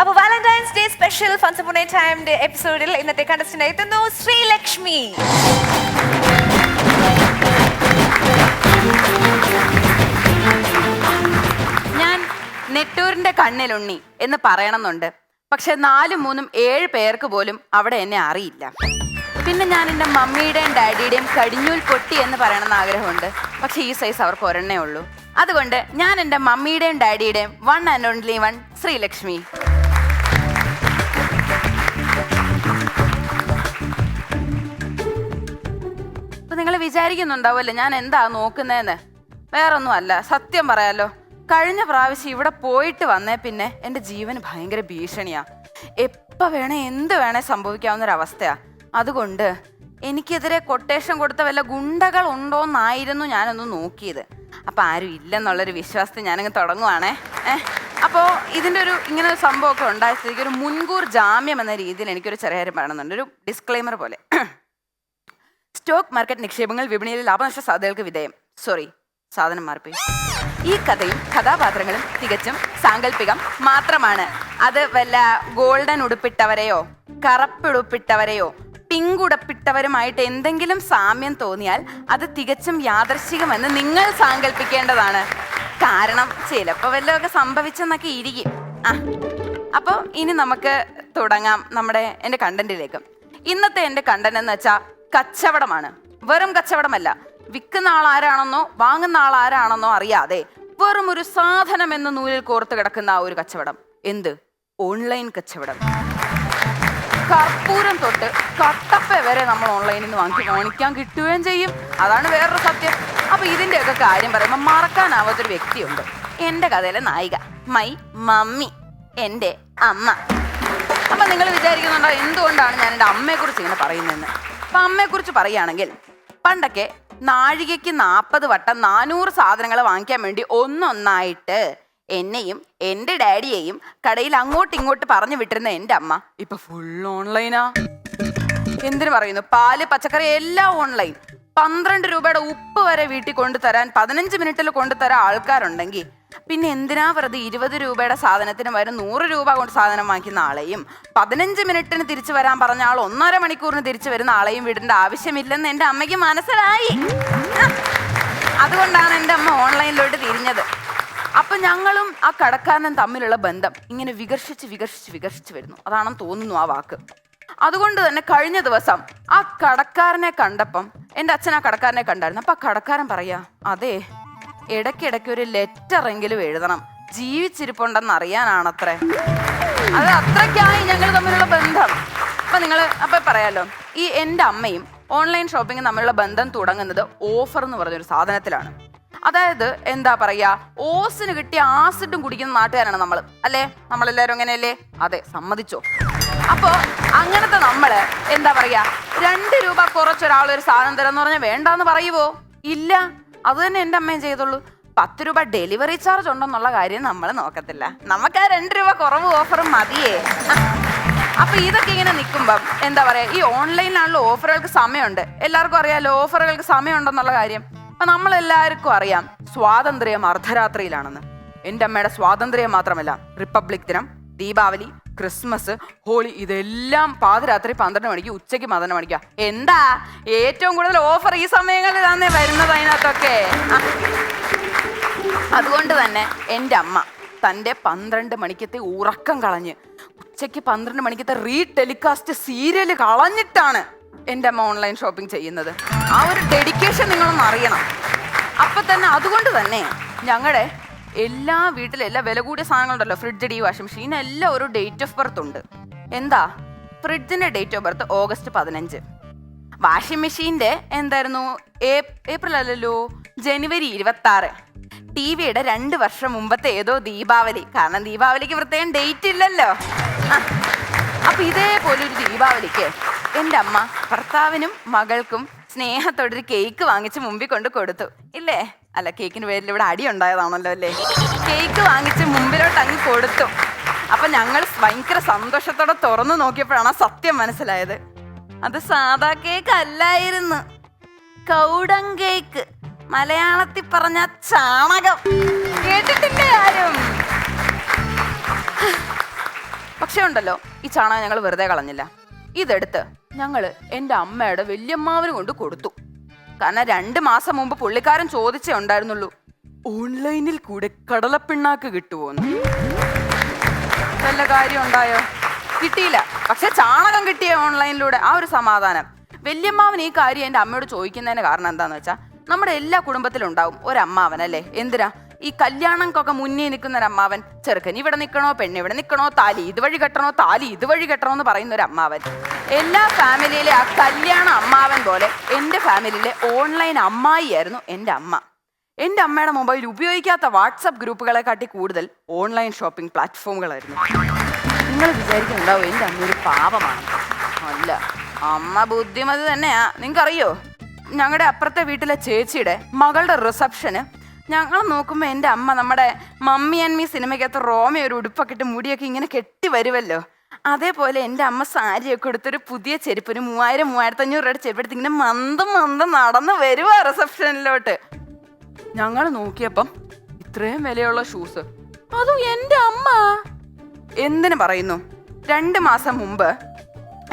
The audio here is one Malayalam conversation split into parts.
അപ്പൊ വാലന്റൈൻസ് ഡേ സ്പെഷ്യൽ ഫൺസപ്പുണേ ടൈമിന്റെ എപ്പിസോഡിൽ ഇന്നത്തെ കണ്ടസ്റ്റന്റ് എത്തുന്നു. ശ്രീലക്ഷ്മി. ഞാൻ നെട്ടൂരിന്റെ കണ്ണിലുണ്ണി എന്ന് പറയണമെന്നുണ്ട്. പക്ഷെ നാലും മൂന്നും ഏഴ് പേർക്ക് പോലും അവിടെ എന്നെ അറിയില്ല. പിന്നെ ഞാൻ എന്റെ മമ്മിയുടെയും ഡാഡിയുടെയും കടിഞ്ഞൂൽ പൊട്ടി എന്ന് പറയണമെന്ന് ആഗ്രഹമുണ്ട്. പക്ഷെ ഈ സൈസ് അവർക്ക് ഒരെണ്ണേ ഉള്ളൂ. അതുകൊണ്ട് ഞാൻ എന്റെ മമ്മിയുടെയും ഡാഡിയുടെയും one and only one Sreelakshmi. നിങ്ങൾ വിചാരിക്കുന്നുണ്ടാവുമല്ലോ ഞാൻ എന്താ നോക്കുന്നതെന്ന്. വേറൊന്നും അല്ല സത്യം പറയാലോ. കഴിഞ്ഞ പ്രാവശ്യം ഇവിടെ പോയിട്ട് വന്നേ പിന്നെ എന്റെ ജീവൻ ഭയങ്കര ഭീഷണിയാ. എപ്പ വേണേ എന്ത് വേണേ സംഭവിക്കാവുന്നൊരവസ്ഥയാ. അതുകൊണ്ട് എനിക്കെതിരെ കൊട്ടേഷൻ കൊടുത്ത വല്ല ഗുണ്ടകൾ ഉണ്ടോന്നായിരുന്നു ഞാനൊന്ന് നോക്കിയത്. അപ്പൊ ആരും ഇല്ലെന്നുള്ളൊരു വിശ്വാസത്തിൽ ഞാനങ്ങ് തുടങ്ങുവാണേ. ഏഹ് അപ്പോൾ ഇതിന്റെ ഒരു ഇങ്ങനെ ഒരു സംഭവമൊക്കെ ഉണ്ടായ. സ്ഥിതിക്ക് ഒരു മുൻകൂർ ജാമ്യം എന്ന രീതിയിൽ എനിക്കൊരു ചെറിയ കാര്യം പറയണമെന്നുണ്ട്. ഒരു ഡിസ്ക്ലെയിമർ പോലെ. സ്റ്റോക്ക് മാർക്കറ്റ് നിക്ഷേപങ്ങൾ വിപണിയിലെ ലാഭനഷ്ട സാധ്യതകൾക്ക് വിധേയം. സോറി സാധനം മാറിപ്പോയി. ഈ കഥയും കഥാപാത്രങ്ങളും തികച്ചും സാങ്കല്പികം മാത്രമാണ്. അത് വല്ല ഗോൾഡൻ ഉടുപ്പിട്ടവരെയോ കറപ്പിടുപ്പിട്ടവരെയോ പിങ്ക് ഉടപ്പിട്ടവരുമായിട്ട് എന്തെങ്കിലും സാമ്യം തോന്നിയാൽ അത് തികച്ചും യാദർശികമെന്ന് നിങ്ങൾ സാങ്കല്പിക്കേണ്ടതാണ് കാരണം ചിലപ്പോൾ വല്ലതൊക്കെ സംഭവിച്ചെന്നൊക്കെ ഇരിക്കും. ആ അപ്പോൾ ഇനി നമുക്ക് തുടങ്ങാം നമ്മുടെ എന്റെ കണ്ടന്റിലേക്ക് ഇന്നത്തെ എന്റെ കണ്ടന്റ് എന്ന് വെച്ചാൽ കച്ചവടമാണ്. വെറും കച്ചവടമല്ല. വിൽക്കുന്ന ആൾ ആരാണെന്നോ വാങ്ങുന്ന ആൾ ആരാണെന്നോ അറിയാതെ വെറും ഒരു സാധനം എന്ന നൂലിൽ കോർത്ത് കിടക്കുന്ന ആ ഒരു കച്ചവടം. എന്ത്? ഓൺലൈൻ കച്ചവടം. കർപ്പൂരം തൊട്ട് കട്ടപ്പ വരെ നമ്മൾ ഓൺലൈനിൽ നിന്ന് വാങ്ങി വാങ്ങിക്കാൻ കിട്ടുകയും ചെയ്യും. അതാണ് വേറൊരു സത്യം. അപ്പൊ ഇതിന്റെയൊക്കെ കാര്യം പറയുമ്പോൾ മറക്കാനാവാത്തൊരു വ്യക്തിയുണ്ട്. എന്റെ കഥയിലെ നായിക. മൈ മമ്മി എന്റെ അമ്മ. അപ്പൊ നിങ്ങൾ വിചാരിക്കുന്നുണ്ടോ എന്തുകൊണ്ടാണ് ഞാൻ എന്റെ അമ്മയെക്കുറിച്ച് ഇങ്ങനെ പറയുന്നതെന്ന്? അപ്പം അമ്മയെക്കുറിച്ച് പറയുകയാണെങ്കിൽ പണ്ടൊക്കെ നാഴികയ്ക്ക് നാൽപ്പത് വട്ടം നാനൂറ് സാധനങ്ങൾ വാങ്ങിക്കാൻ വേണ്ടി ഒന്നൊന്നായിട്ട് എന്നെയും എന്റെ ഡാഡിയെയും കടയിൽ അങ്ങോട്ട് ഇങ്ങോട്ട് പറഞ്ഞു വിട്ടിരുന്ന എന്റെ അമ്മ ഇപ്പൊ ഫുൾ ഓൺലൈനാ എന്തിനു പറയുന്നു? പാൽ പച്ചക്കറി എല്ലാം ഓൺലൈൻ പന്ത്രണ്ട് രൂപയുടെ ഉപ്പ് വരെ വീട്ടിൽ കൊണ്ടുതരാൻ പതിനഞ്ച് മിനിറ്റിൽ കൊണ്ടുതരാൻ ആൾക്കാരുണ്ടെങ്കിൽ പിന്നെ എന്തിനാ വെറുതെ ഇരുപത് രൂപയുടെ സാധനത്തിന് വരും നൂറ് രൂപ കൊണ്ട് സാധനം വാങ്ങിക്കുന്ന ആളെയും പതിനഞ്ച് മിനിറ്റിന് തിരിച്ചു വരാൻ പറഞ്ഞ ആൾ ഒന്നര മണിക്കൂറിന് തിരിച്ചു വരുന്ന ആളെയും വിടേണ്ട ആവശ്യമില്ലെന്ന് എന്റെ അമ്മയ്ക്ക് മനസ്സിലായി. അതുകൊണ്ടാണ് എന്റെ അമ്മ ഓൺലൈനിലോട്ട് തിരിഞ്ഞത്. അപ്പൊ ഞങ്ങളും ആ കടക്കാരനും തമ്മിലുള്ള ബന്ധം ഇങ്ങനെ വികർഷിച്ച് വികർഷിച്ച് വികർഷിച്ച് വരുന്നു. അതാണെന്ന് തോന്നുന്നു ആ വാക്ക്. അതുകൊണ്ട് തന്നെ കഴിഞ്ഞ ദിവസം ആ കടക്കാരനെ കണ്ടപ്പം എന്റെ അച്ഛൻ ആ കടക്കാരനെ കണ്ടായിരുന്നു. അപ്പൊ ആ കടക്കാരൻ പറയാ അതെ ഇടയ്ക്കിടയ്ക്ക് ഒരു ലെറ്റർ എങ്കിലും എഴുതണം. ജീവിച്ചിരിപ്പുണ്ടെന്ന് അറിയാനാണത്രേ അത് അത്രയ്ക്കായി ഞങ്ങൾ തമ്മിലുള്ള ബന്ധം. അപ്പൊ നിങ്ങൾ അപ്പൊ പറയാലോ. ഈ എന്റെ അമ്മയും ഓൺലൈൻ ഷോപ്പിംഗ് തമ്മിലുള്ള ബന്ധം തുടങ്ങുന്നത് ഓഫർ എന്ന് പറഞ്ഞൊരു സാധനത്തിലാണ്. അതായത് എന്താ പറയാ ഓസിന് കിട്ടിയ ആസിഡും കുടിക്കുന്ന നാട്ടുകാരാണ് നമ്മൾ അല്ലേ? നമ്മളെല്ലാവരും അങ്ങനെയല്ലേ? അതെ സമ്മതിച്ചോ. അപ്പോ അങ്ങനത്തെ നമ്മൾ എന്താ പറയാ രണ്ട് രൂപ കുറച്ചൊരാൾ ഒരു സാധനം തരാന്ന് പറഞ്ഞാൽ വേണ്ടാന്ന് പറയുവോ? ഇല്ല. അത് തന്നെ എന്റെ അമ്മയും ചെയ്തോളൂ പത്ത് രൂപ ഡെലിവറി ചാർജ് ഉണ്ടെന്നുള്ള കാര്യം നമ്മൾ നോക്കത്തില്ല. നമുക്ക് ആ രണ്ട് രൂപ കുറവ് ഓഫർ മതിയേ. അപ്പൊ ഇതൊക്കെ ഇങ്ങനെ നിൽക്കുമ്പം എന്താ പറയാ ഈ ഓൺലൈനിലാണല്ലോ ഓഫറുകൾക്ക് സമയമുണ്ട്. എല്ലാവർക്കും അറിയാലോ ഓഫറുകൾക്ക് സമയമുണ്ടെന്നുള്ള കാര്യം. അപ്പൊ നമ്മൾ എല്ലാവർക്കും അറിയാം സ്വാതന്ത്ര്യം അർദ്ധരാത്രിയിലാണെന്ന്. എന്റെ അമ്മയുടെ സ്വാതന്ത്ര്യം മാത്രമല്ല റിപ്പബ്ലിക് ദിനം ദീപാവലി ക്രിസ്മസ് ഹോളി ഇതെല്ലാം പാതിരാത്രി പന്ത്രണ്ട് മണിക്ക് ഉച്ചയ്ക്ക് പന്ത്രണ്ട് മണിക്കാ. എന്താ? ഏറ്റവും കൂടുതൽ ഓഫർ ഈ സമയങ്ങളിൽ തന്നെ വരുന്നത് അതിനകത്തൊക്കെ. അതുകൊണ്ട് തന്നെ എന്റെ അമ്മ തന്റെ പന്ത്രണ്ട് മണിക്കത്തെ ഉറക്കം കളഞ്ഞ് ഉച്ചയ്ക്ക് പന്ത്രണ്ട് മണിക്കത്തെ റീ ടെലികാസ്റ്റ് സീരിയൽ കളഞ്ഞിട്ടാണ് എന്റെ അമ്മ ഓൺലൈൻ ഷോപ്പിംഗ് ചെയ്യുന്നത്. ആ ഒരു ഡെഡിക്കേഷൻ നിങ്ങളൊന്ന് അറിയണം. അപ്പം തന്നെ അതുകൊണ്ട് തന്നെ ഞങ്ങളുടെ എല്ലാ വീട്ടിലും എല്ലാ വില കൂടിയ സാധനങ്ങളുണ്ടല്ലോ. ഫ്രിഡ്ജ് ഡി വാഷിംഗ് മെഷീൻ എല്ലാം ഒരു ഡേറ്റ് ഓഫ് ബർത്ത് ഉണ്ട്. എന്താ? ഫ്രിഡ്ജിന്റെ ഡേറ്റ് ഓഫ് ബർത്ത് ഓഗസ്റ്റ് പതിനഞ്ച്. വാഷിംഗ് മെഷീന്റെ എന്തായിരുന്നു? ഏപ്രിൽ അല്ലല്ലോ ജനുവരി ഇരുപത്തി ആറ് ടി വിയുടെ രണ്ട് വർഷം മുമ്പത്തെ ഏതോ ദീപാവലി. കാരണം ദീപാവലിക്ക് പ്രത്യേകം ഡേറ്റ് ഇല്ലല്ലോ. അപ്പൊ ഇതേപോലെ ഒരു ദീപാവലിക്ക് എന്റെ അമ്മ ഭർത്താവിനും മകൾക്കും സ്നേഹത്തോടൊരു കേക്ക് വാങ്ങിച്ച് മുമ്പിൽ കൊണ്ട് കൊടുത്തു. ഇല്ലേ? അല്ല കേക്കിന് പേരിൽ ഇവിടെ അടി ഉണ്ടായതാണല്ലോ അല്ലേ? കേക്ക് വാങ്ങിച്ച് മുമ്പിലോട്ട് അങ്ങ് കൊടുത്തു. അപ്പൊ ഞങ്ങൾ ഭയങ്കര സന്തോഷത്തോടെ തുറന്നു നോക്കിയപ്പോഴാണ് സത്യം മനസ്സിലായത്. അത് സാധാ കേക്ക് അല്ലായിരുന്നു. കൗടം കേക്ക്. മലയാളത്തിൽ പറഞ്ഞ ചാണകം. കേട്ടിട്ടില്ലേ ആരും? പക്ഷേ ഉണ്ടല്ലോ ഈ ചാണകം ഞങ്ങൾ വെറുതെ കളഞ്ഞില്ല. ഇതെടുത്ത് ഞങ്ങൾ എന്റെ അമ്മയുടെ വല്യമ്മാവിന് കൊണ്ട് കൊടുത്തു. കാരണം രണ്ട് മാസം മുമ്പ് പുള്ളിക്കാരൻ ചോദിച്ചേ ഉണ്ടായിരുന്നുള്ളൂ ഓൺലൈനിൽ കൂടെ കടലപ്പിണ്ണാക്ക് കിട്ടുമോന്ന് നല്ല കാര്യം ഉണ്ടായോ? കിട്ടിയില്ല. പക്ഷെ ചാണകം കിട്ടിയ ഓൺലൈനിലൂടെ. ആ ഒരു സമാധാനം. വല്യമ്മാവൻ ഈ കാര്യം എന്റെ അമ്മയോട് ചോദിക്കുന്നതിന് കാരണം എന്താണെന്ന് വെച്ചാൽ നമ്മുടെ എല്ലാ കുടുംബത്തിലും ഉണ്ടാവും ഒരമ്മാവൻ അല്ലേ എന്തിനാ? ഈ കല്യാണങ്ങൾക്കൊക്കെ മുന്നേ നിൽക്കുന്ന ഒരു അമ്മാവൻ ചെറുക്കൻ ഇവിടെ നിൽക്കണോ പെണ്ണ് ഇവിടെ നിൽക്കണോ താലി ഇതുവഴി കെട്ടണോ താലി ഇതുവഴി കെട്ടണോ എന്ന് പറയുന്ന ഒരു അമ്മാവൻ എല്ലാ ഫാമിലിയിലെ ആ കല്യാണ അമ്മാവൻ പോലെ എന്റെ ഫാമിലിയിലെ ഓൺലൈൻ അമ്മായിയായിരുന്നു എന്റെ അമ്മ. എന്റെ അമ്മയുടെ മൊബൈൽ ഉപയോഗിക്കാത്ത വാട്സപ്പ് ഗ്രൂപ്പുകളെ കാട്ടി കൂടുതൽ ഓൺലൈൻ ഷോപ്പിംഗ് പ്ലാറ്റ്ഫോമുകളായിരുന്നു നിങ്ങൾ വിചാരിക്കുന്നുണ്ടാവും എന്റെ അമ്മ ഒരു പാപമാണ് അല്ല അമ്മ ബുദ്ധിമതി തന്നെയാ. നിങ്ങൾക്കറിയോ? ഞങ്ങളുടെ അപ്പുറത്തെ വീട്ടിലെ ചേച്ചിയുടെ മകളുടെ റിസപ്ഷന് ഞങ്ങൾ നോക്കുമ്പോൾ എന്റെ അമ്മ നമ്മുടെ മമ്മി ആൻഡ് മീ സിനിമയ്ക്കകത്ത് റോമ ഒരു ഉടുപ്പൊക്കെ ഇട്ട് മുടിയൊക്കെ ഇങ്ങനെ കെട്ടി വരുമല്ലോ അതേപോലെ എന്റെ അമ്മ സാരിയൊക്കെ എടുത്തൊരു പുതിയ ചെരുപ്പ് ഒരു മൂവായിരം മൂവായിരത്തി അഞ്ഞൂറ് രൂപയുടെ ചെരുപ്പ് എടുത്ത് ഇങ്ങനെ മന്ദം മന്ദം നടന്ന് വരുവാ റിസപ്ഷനിലോട്ട്. ഞങ്ങൾ നോക്കിയപ്പം ഇത്രയും വിലയുള്ള ഷൂസ്. അതും എന്റെ അമ്മ? എന്തിനു പറയുന്നു? രണ്ട് മാസം മുമ്പ്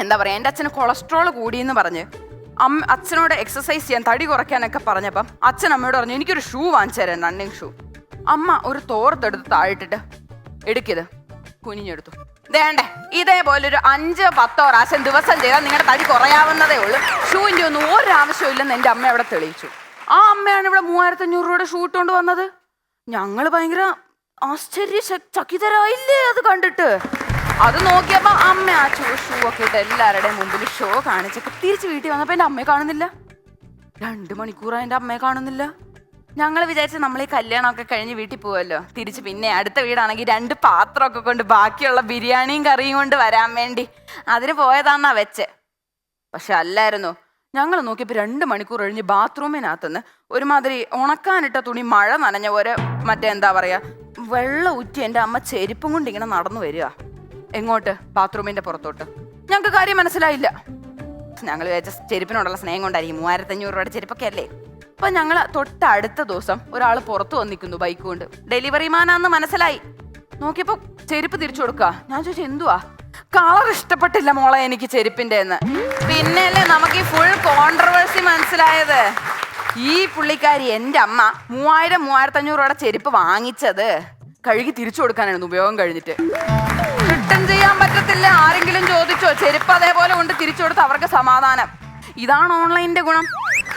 എന്താ പറയാ എന്റെ അച്ഛന് കൊളസ്ട്രോൾ കൂടിയെന്ന് പറഞ്ഞ് അമ്മ അച്ഛനോട് എക്സസൈസ് ചെയ്യാൻ തടി കുറയ്ക്കാനൊക്കെ പറഞ്ഞപ്പം അച്ഛൻ അമ്മയോട് പറഞ്ഞു എനിക്കൊരു ഷൂ വാങ്ങിച്ചു തരാം റണ്ണിങ് ഷൂ അമ്മ ഒരു തോർത്തെടുത്ത് താഴിട്ടിട്ട് എടുക്കിയത് കുനിഞ്ഞെടുത്തു. വേണ്ടേ ഇതേപോലെ ഒരു അഞ്ച് പത്തോ പ്രാവശ്യം ദിവസം ചെയ്താൽ നിങ്ങളുടെ തടി കുറയാവുന്നതേ ഉള്ളൂ. ഷൂവിന്റെ ഒന്നും ഒരാവശ്യവും ഇല്ലെന്ന് എന്റെ അമ്മ അവിടെ തെളിയിച്ചു. ആ അമ്മയാണ് ഇവിടെ മൂവായിരത്തഞ്ഞൂറ് രൂപയുടെ ഷൂ ഇട്ടുകൊണ്ട് വന്നത്. ഞങ്ങൾ ഭയങ്കര ആശ്ചര്യ ചക്കിതരായില്ലേ അത് കണ്ടിട്ട്. അത് നോക്കിയപ്പോ അമ്മ ആ ഷൂ ഷൂ ഒക്കെ ഇട്ട് എല്ലാവരുടെയും മുമ്പിൽ ഷോ കാണിച്ചൊക്കെ തിരിച്ച് വീട്ടിൽ വന്നപ്പോ എന്റെ അമ്മയെ കാണുന്നില്ല. രണ്ട് മണിക്കൂറാ എന്റെ അമ്മയെ കാണുന്നില്ല. ഞങ്ങൾ വിചാരിച്ച നമ്മൾ ഈ കല്യാണമൊക്കെ കഴിഞ്ഞ് വീട്ടിൽ പോവല്ലോ. തിരിച്ച് പിന്നെ അടുത്ത വീടാണെങ്കിൽ രണ്ട് പാത്രമൊക്കെ കൊണ്ട് ബാക്കിയുള്ള ബിരിയാണിയും കറിയും കൊണ്ട് വരാൻ വേണ്ടി. അതിന് പോയതാന്നാ വെച്ച്. പക്ഷെ അല്ലായിരുന്നു. ഞങ്ങൾ നോക്കിയപ്പോൾ രണ്ട് മണിക്കൂർ കഴിഞ്ഞ് ബാത്റൂമിനകത്തുനിന്ന് ഒരുമാതിരി ഉണക്കാനിട്ട തുണി മഴ നനഞ്ഞ പോലെ മറ്റേ എന്താ പറയാ വെള്ളം ഊറ്റി എന്റെ അമ്മ ചെരുപ്പും കൊണ്ട് ഇങ്ങനെ നടന്നു വരിക. എങ്ങോട്ട്? ബാത്റൂമിന്റെ പുറത്തോട്ട്. ഞങ്ങൾക്ക് കാര്യം മനസ്സിലായില്ല. ഞങ്ങൾ വിചാരിച്ച ചെരുപ്പിനോടുള്ള സ്നേഹം കൊണ്ടായിരിക്കും മൂവായിരത്തി അഞ്ഞൂറ് രൂപയുടെ ചെരുപ്പൊക്കെ അല്ലേ? അപ്പൊ ഞങ്ങൾ തൊട്ടടുത്ത ദിവസം ഒരാൾ പുറത്ത് വന്നിക്കുന്നു ബൈക്ക് കൊണ്ട്. ഡെലിവറി മാനാന്ന് മനസ്സിലായി. നോക്കിയപ്പോ ചെരുപ്പ് തിരിച്ചു കൊടുക്കുക ഞാൻ ചോദിച്ചു എന്തുവാ? കളർ ഇഷ്ടപ്പെട്ടില്ല മോളെ എനിക്ക് ചെരുപ്പിന്റെ എന്ന് പിന്നല്ലേ നമുക്ക് ഈ ഫുൾ കോൺട്രവേഴ്സി മനസ്സിലായത്. ഈ പുള്ളിക്കാരി എന്റെ അമ്മ മൂവായിരം മൂവായിരത്തഞ്ഞൂറ് രൂപയുടെ ചെരുപ്പ് വാങ്ങിച്ചത് കഴുകി തിരിച്ചു കൊടുക്കാനായിരുന്നു ഉപയോഗം കഴിഞ്ഞിട്ട്. ചെയ്യാൻ പറ്റത്തില്ല. ആരെങ്കിലും ചോദിച്ചോ? ചെരുപ്പ് അതേപോലെ കൊണ്ട് തിരിച്ചു കൊടുത്ത് അവർക്ക് സമാധാനം. ഇതാണ് ഓൺലൈനിന്റെ ഗുണം.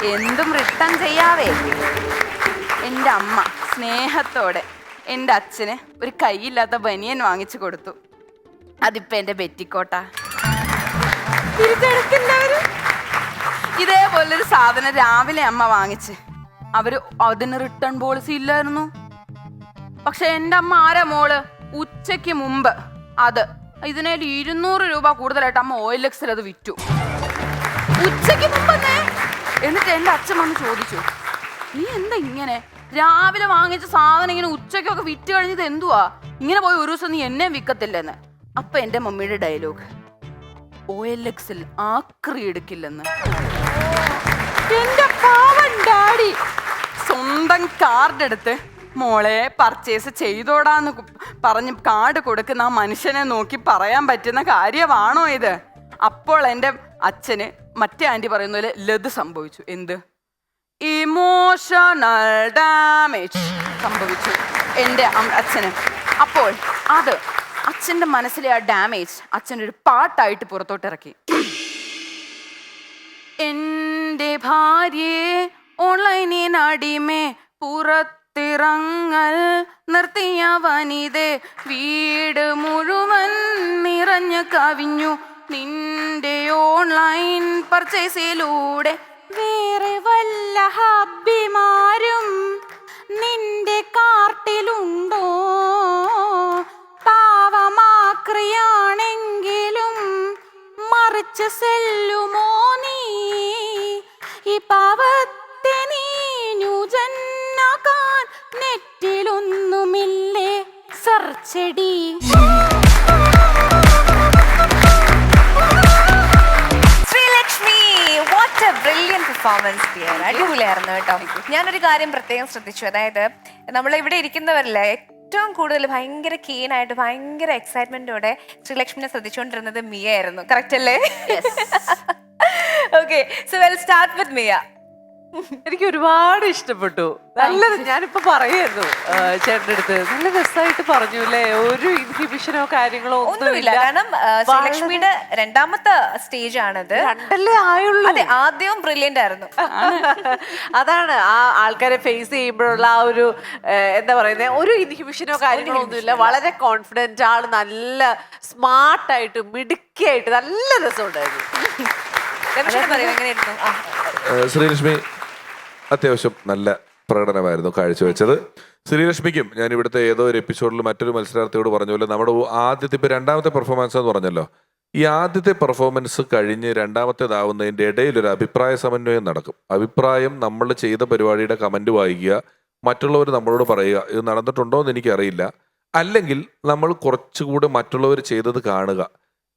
എന്തും റിട്ടേൺ ചെയ്യാവേ. എന്റെ അമ്മ സ്നേഹത്തോടെ എന്റെ അച്ഛന് ഒരു കൈയില്ലാത്ത ബനിയൻ വാങ്ങിച്ചു കൊടുത്തു. അതിപ്പോ എന്റെ ബെറ്റിക്കോട്ട. ഇതേപോലൊരു സാധനം രാവിലെ അമ്മ വാങ്ങിച്ച്. അവർ അതിന് റിട്ടേൺ പോളിസി ഇല്ലായിരുന്നു. പക്ഷെ എന്റെ അമ്മ ആരാ മോൾ? ഉച്ചയ്ക്ക് മുമ്പ്. അത്. ഇതിനായി ഇരുന്നൂറ് രൂപ കൂടുതലായിട്ട് അമ്മ ഓയിൽ എക്സിൽ അത് വിറ്റു. ഉച്ചയ്ക്ക് മുമ്പെന്നേ? എന്നിട്ട് എന്റെ അച്ഛൻ വന്ന് ചോദിച്ചു നീ എന്താ ഇങ്ങനെ? രാവിലെ വാങ്ങിച്ച സാധനം ഇങ്ങനെ ഉച്ചയ്ക്കൊക്കെ വിറ്റ് കഴിഞ്ഞത് എന്തുവാ? ഇങ്ങനെ പോയി ഒരു ദിവസം നീ എന്നെ വിൽക്കത്തില്ലെന്ന്. അപ്പൊ എന്റെ മമ്മിയുടെ ഡയലോഗ് ഒ എൽ ആക്രി എടുക്കില്ലെന്ന്. എന്റെ പാവൻ ഡാഡി. സ്വന്തം കാർഡ് എടുത്ത് മോളെ പർച്ചേസ് ചെയ്തോടാന്ന് പറഞ്ഞ് കാർഡ് കൊടുക്കുന്ന ആ മനുഷ്യനെ നോക്കി പറയാൻ പറ്റുന്ന കാര്യമാണോ ഇത്? അപ്പോൾ എന്റെ അച്ഛന് മറ്റേ ആന്റി പറയുന്ന പോലെ ലത് സംഭവിച്ചു. എന്ത്? ഇമോഷണൽ ഡാമേജ് സംഭവിച്ചു എന്റെ അച്ഛന്. അപ്പോൾ അത് അച്ഛന്റെ മനസ്സിലെ ആ ഡാമേജ് അച്ഛനൊരു പാട്ടായിട്ട് പുറത്തോട്ട് ഇറക്കി എന്റെ ഭാര്യയെ ഓൺലൈനിൽ അടിമേ പുറത്തിറങ്ങൽ നിർത്തിയ വനിതേ വീട് മുഴുവൻ നിറഞ്ഞു കവിഞ്ഞു. നിന്റെ ഓൺലൈൻ പർച്ചേസിലൂടെ വേറെ വല്ല ഹബ്ബിമാരും നിന്റെ കാർട്ടിലുണ്ടോ? പാവമാക്രിയാണെങ്കിലും മറിച്ച് സെല്ലുമോ? പെർഫോമൻസ് അടിപൊളിയായിരുന്നു കേട്ടോ. ഞാനൊരു കാര്യം പ്രത്യേകം ശ്രദ്ധിച്ചു. അതായത് നമ്മൾ ഇവിടെ ഇരിക്കുന്നവരിലെ ഏറ്റവും കൂടുതൽ ഭയങ്കര keen ആയിട്ട് ഭയങ്കര എക്സൈറ്റ്മെന്റോടെ ശ്രീലക്ഷ്മിനെ ശ്രദ്ധിച്ചുകൊണ്ടിരുന്നത് മിയ ആയിരുന്നു കറക്റ്റ് അല്ലേ okay so we'll start with Miya എനിക്ക് ഒരുപാട് ഇഷ്ടപ്പെട്ടു. നല്ലത് ഞാനിപ്പോ പറയായിരുന്നു ചേട്ടന്റെ അടുത്ത്. നല്ല രസമായിട്ട് പറഞ്ഞു അല്ലേ ഒരു ഇൻഹിബിഷനോ കാര്യങ്ങളോ ഒന്നുമില്ല. കാരണം ശ്രീലക്ഷ്മിയുടെ രണ്ടാമത്തെ സ്റ്റേജ് ആണത് രണ്ടല്ലേ ആയുള്ളൂ. അതെ ആദ്യവും ബ്രില്യന്റ് ആയിരുന്നു. അതാണ് ആ ആൾക്കാരെ ഫേസ് ചെയ്യുമ്പോഴുള്ള ആ ഒരു എന്താ പറയുന്നത് ഒരു ഇൻഹിബിഷനോ കാര്യങ്ങളോ ഒന്നുമില്ല വളരെ കോൺഫിഡന്റ് ആൾ നല്ല സ്മാർട്ടായിട്ട് മിടുക്കിയായിട്ട് നല്ല രസമുണ്ടായിരുന്നു. ശ്രീലക്ഷ്മി അത്യാവശ്യം നല്ല പ്രകടനമായിരുന്നു കാഴ്ചവെച്ചത്. ശ്രീലക്ഷ്മിക്കും ഞാൻ ഇവിടുത്തെ ഏതോ ഒരു എപ്പിസോഡിൽ മറ്റൊരു മത്സരാർത്ഥിയോട് പറഞ്ഞ പോലെ നമ്മുടെ ആദ്യത്തെ ഇപ്പൊ രണ്ടാമത്തെ പെർഫോമൻസ് എന്ന് പറഞ്ഞല്ലോ. ഈ ആദ്യത്തെ പെർഫോമൻസ് കഴിഞ്ഞ് രണ്ടാമത്തേതാവുന്നതിന്റെ ഇടയിൽ ഒരു അഭിപ്രായ സമന്വയം നടക്കും. അഭിപ്രായം നമ്മൾ ചെയ്ത പരിപാടിയുടെ കമന്റ് വായിക്കുക മറ്റുള്ളവർ നമ്മളോട് പറയുക ഇത് നടന്നിട്ടുണ്ടോ എന്ന് എനിക്കറിയില്ല. അല്ലെങ്കിൽ നമ്മൾ കുറച്ചുകൂടെ മറ്റുള്ളവർ ചെയ്തത് കാണുക.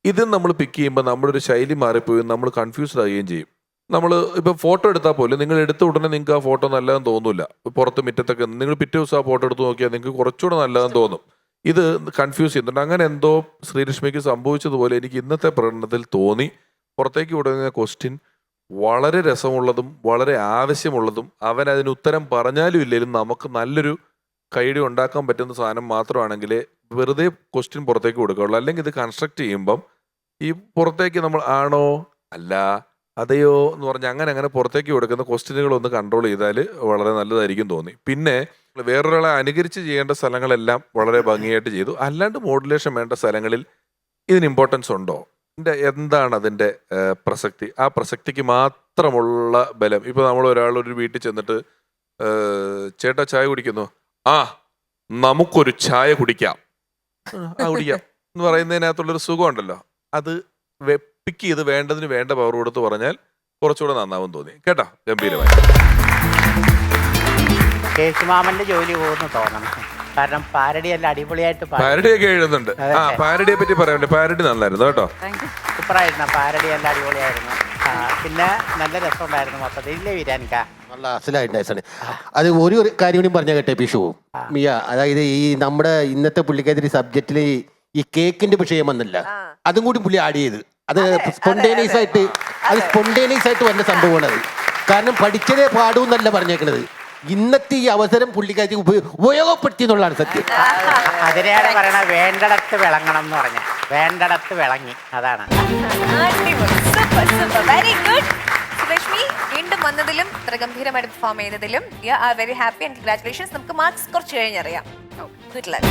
ഇത് നമ്മൾ പിക്ക് ചെയ്യുമ്പോൾ നമ്മുടെ ഒരു ശൈലി മാറിപ്പോയി നമ്മൾ കൺഫ്യൂസ്ഡ് ആവുകയും ചെയ്യും. നമ്മൾ ഇപ്പൊ ഫോട്ടോ എടുത്താൽ പോലും നിങ്ങൾ എടുത്ത ഉടനെ നിങ്ങൾക്ക് ആ ഫോട്ടോ നല്ലതെന്ന് തോന്നില്ല. പുറത്ത് മുറ്റത്തൊക്കെ നിങ്ങൾ പിറ്റേ ദിവസം ആ ഫോട്ടോ എടുത്ത് നോക്കിയാൽ നിങ്ങൾക്ക് കുറച്ചുകൂടെ നല്ലതെന്ന് തോന്നും. ഇത് കൺഫ്യൂസ് ചെയ്യുന്നുണ്ട്. അങ്ങനെ എന്തോ ശ്രീലക്ഷ്മിക്ക് സംഭവിച്ചതുപോലെ എനിക്ക് ഇന്നത്തെ പ്രകടനത്തിൽ തോന്നി. പുറത്തേക്ക് വിടുന്ന ക്വസ്റ്റ്യൻ വളരെ രസമുള്ളതും വളരെ ആവശ്യമുള്ളതും അവൻ അതിന് ഉത്തരം പറഞ്ഞാലും ഇല്ലെങ്കിലും നമുക്ക് നല്ലൊരു കൈഡി ഉണ്ടാക്കാൻ പറ്റുന്ന സാധനം മാത്രമാണെങ്കിൽ വെറുതെ ക്വസ്റ്റ്യൻ പുറത്തേക്ക് കൊടുക്കുകയുള്ളൂ അല്ലെങ്കിൽ ഇത് കൺസ്ട്രക്ട് ചെയ്യുമ്പം ഈ പുറത്തേക്ക് നമ്മൾ ആണോ? അല്ല. അതെയോ എന്ന് പറഞ്ഞ് അങ്ങനെ അങ്ങനെ പുറത്തേക്ക് കൊടുക്കുന്ന ക്വസ്റ്റ്യനുകൾ ഒന്ന് കൺട്രോൾ ചെയ്താൽ വളരെ നല്ലതായിരിക്കും തോന്നി. പിന്നെ വേറൊരാളെ അനുകരിച്ച് ചെയ്യേണ്ട സ്ഥലങ്ങളെല്ലാം വളരെ ഭംഗിയായിട്ട് ചെയ്തു. അല്ലാണ്ട് മോഡുലേഷൻ വേണ്ട സ്ഥലങ്ങളിൽ ഇതിന് ഇമ്പോർട്ടൻസ് ഉണ്ടോ? ഇതിന്റെ എന്താണ് അതിന്റെ പ്രസക്തി? ആ പ്രസക്തിക്ക് മാത്രമുള്ള ബലം. ഇപ്പൊ നമ്മൾ ഒരാൾ ഒരു വീട്ടിൽ ചെന്നിട്ട് ചേട്ടാ ചായ കുടിക്കുന്നു? ആ നമുക്കൊരു ചായ കുടിക്കാം. ആ കുടിക്കാം. എന്ന് പറയുന്നതിനകത്തുള്ളൊരു സുഖമുണ്ടല്ലോ. അത് പിക്ക് ചെയ്ത് വേണ്ടതിന് വേണ്ട പവർ കൊടുത്ത് പറഞ്ഞാൽ കുറച്ചുകൂടെ നന്നാവും തോന്നി. കേട്ടോ? ഗംഭീരമായി. കേശുമാമന്റെ ജോലി പോകുന്നു തോന്നണം. കാരണം പാരഡി എല്ലാം അടിപൊളിയായിട്ട് പാരഡിയൊക്കെ എഴുതുന്നുണ്ട്. ആ പാരഡിയെ പറ്റി പറയണ്ടേ പാരഡി നന്നായിരുന്നു കേട്ടോ. സൂപ്പറായിരുന്നു. പാരഡി എല്ലാം അടിപൊളിയായിരുന്നു. പിന്നെ നല്ല രസമുണ്ടായിരുന്നു മൊത്തത്തിൽ. ഇല്ലേ വിരാനിക്ക നല്ല അസലായിട്ടുണ്ടായിരുന്നു അത് ഒരു ഒരു കാര്യം കൂടി പറഞ്ഞ കേട്ടെ പിഷു? മിയ അതായത് ഈ നമ്മുടെ ഇന്നത്തെ പുള്ളിക്കാരി സബ്ജക്റ്റിൽ ഈ കേക്കിന്റെ വിഷയം വന്നില്ല. അതും കൂടി പുള്ളി ആഡ് ചെയ്ത്. അത് സ്പോണ്ടേനിയസ് ആയിട്ട് അത്. സ്പോണ്ടേനിയസ് ആയിട്ട് വന്ന സംഭവമാണ് അത് കാരണം പഠിച്ചതേ പാടൂ എന്നല്ല പറഞ്ഞേക്കണത്. ഇന്നത്തെ ഈ അവസരം പുള്ളിക്കാരി ഉപ- ഉപയോഗപ്പെടുത്തി എന്നുള്ളതാണ് സത്യം. അതിനെയാണ് പറയണ വേണ്ടടത്ത് വിളങ്ങണം എന്ന് പറഞ്ഞ. വേണ്ടടത്ത് വിളങ്ങി. അതാണ്. വെരി ഗുഡ് സുരേഷ്മി വീണ്ടും വന്നതിലും ഇത്ര ഗംഭീരമായിട്ട് perform ചെയ്തതിലും you are very happy and congratulations നമുക്ക് മാർക്സ് കുറച്ച് കഴിഞ്ഞറിയാം. Good luck